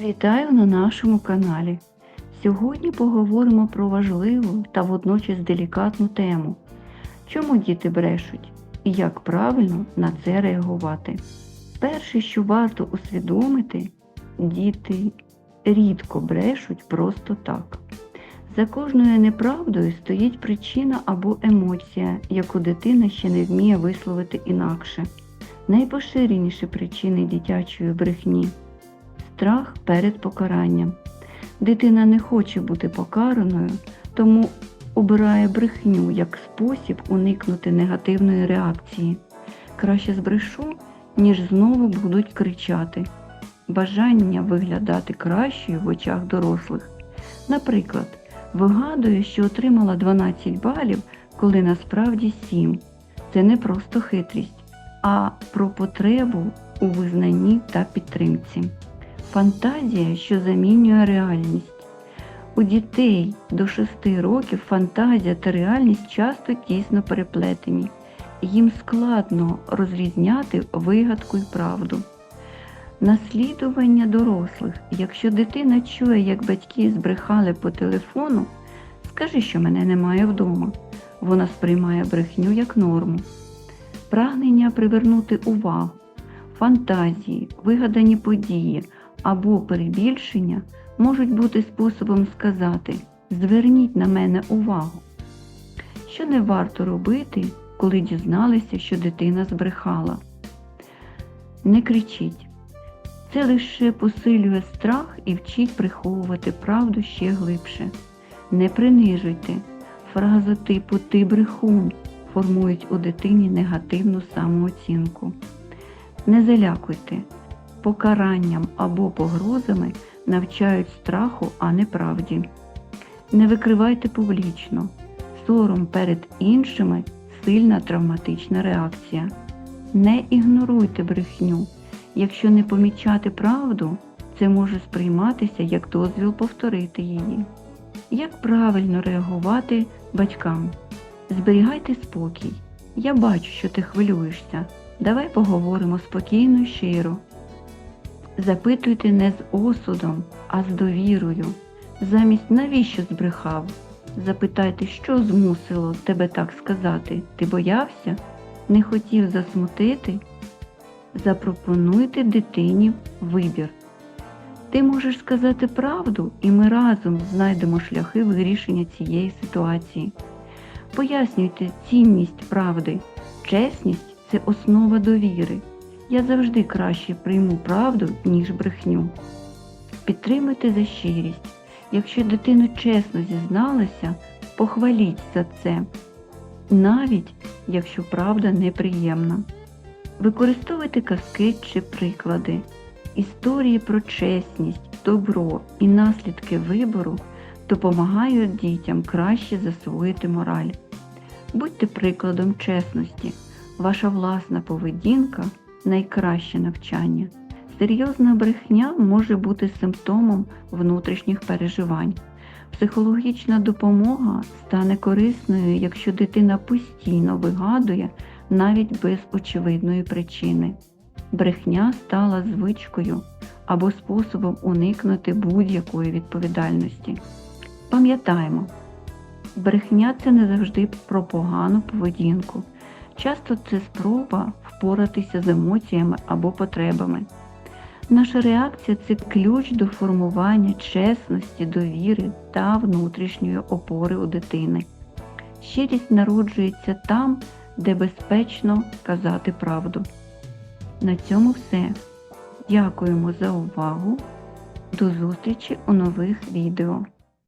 Вітаю на нашому каналі. Сьогодні поговоримо про важливу та водночас делікатну тему. Чому діти брешуть і як правильно на це реагувати? Перше, що варто усвідомити, діти рідко брешуть просто так. За кожною неправдою стоїть причина або емоція, яку дитина ще не вміє висловити інакше. Найпоширеніші причини дитячої брехні страх перед покаранням. Дитина не хоче бути покараною, тому обирає брехню як спосіб уникнути негативної реакції. Краще збрешу, ніж знову будуть кричати. Бажання виглядати кращою в очах дорослих. Наприклад, вигадує, що отримала 12 балів, коли насправді 7. Це не просто хитрість, а про потребу у визнанні та підтримці. Фантазія, що замінює реальність. У дітей до 6 років фантазія та реальність часто тісно переплетені. Їм складно розрізняти вигадку і правду. Наслідування дорослих. Якщо дитина чує, як батьки збрехали по телефону, скажи, що мене немає вдома. Вона сприймає брехню як норму. Прагнення привернути увагу, фантазії, вигадані події або перебільшення можуть бути способом сказати Зверніть на мене увагу. Що не варто робити, коли дізналися, що дитина збрехала. Не кричіть. Це лише посилює страх і вчить приховувати правду ще глибше. Не принижуйте. Фраза типу Ти брехун формують у дитині негативну самооцінку. Не залякуйте. Покаранням або погрозами навчають страху, а не правді. Не викривайте публічно. Сором перед іншими сильна травматична реакція. Не ігноруйте брехню. Якщо не помічати правду, це може сприйматися як дозвіл повторити її. Як правильно реагувати батькам? Зберігайте спокій. Я бачу, що ти хвилюєшся. Давай поговоримо спокійно і щиро. Запитуйте не з осудом, а з довірою. Замість навіщо збрехав? Запитайте, що змусило тебе так сказати? Ти боявся? Не хотів засмутити? Запропонуйте дитині вибір. Ти можеш сказати правду, і ми разом знайдемо шляхи вирішення цієї ситуації. Пояснюйте цінність правди. Чесність це основа довіри. Я завжди краще прийму правду, ніж брехню. Підтримуйте за щирість. Якщо дитина чесно зізналася, похваліть за це, навіть якщо правда неприємна. Використовуйте казки чи приклади. Історії про чесність, добро і наслідки вибору допомагають дітям краще засвоїти мораль. Будьте прикладом чесності. Ваша власна поведінка найкраще навчання. Серйозна брехня може бути симптомом внутрішніх переживань. Психологічна допомога стане корисною, якщо дитина постійно вигадує навіть без очевидної причини. Брехня стала звичкою або способом уникнути будь-якої відповідальності. Пам'ятаємо, брехня це не завжди про погану поведінку. Часто це спроба впоратися з емоціями або потребами. Наша реакція це ключ до формування чесності, довіри та внутрішньої опори у дитини. Щирість народжується там, де безпечно казати правду. На цьому все. Дякуємо за увагу. До зустрічі у нових відео.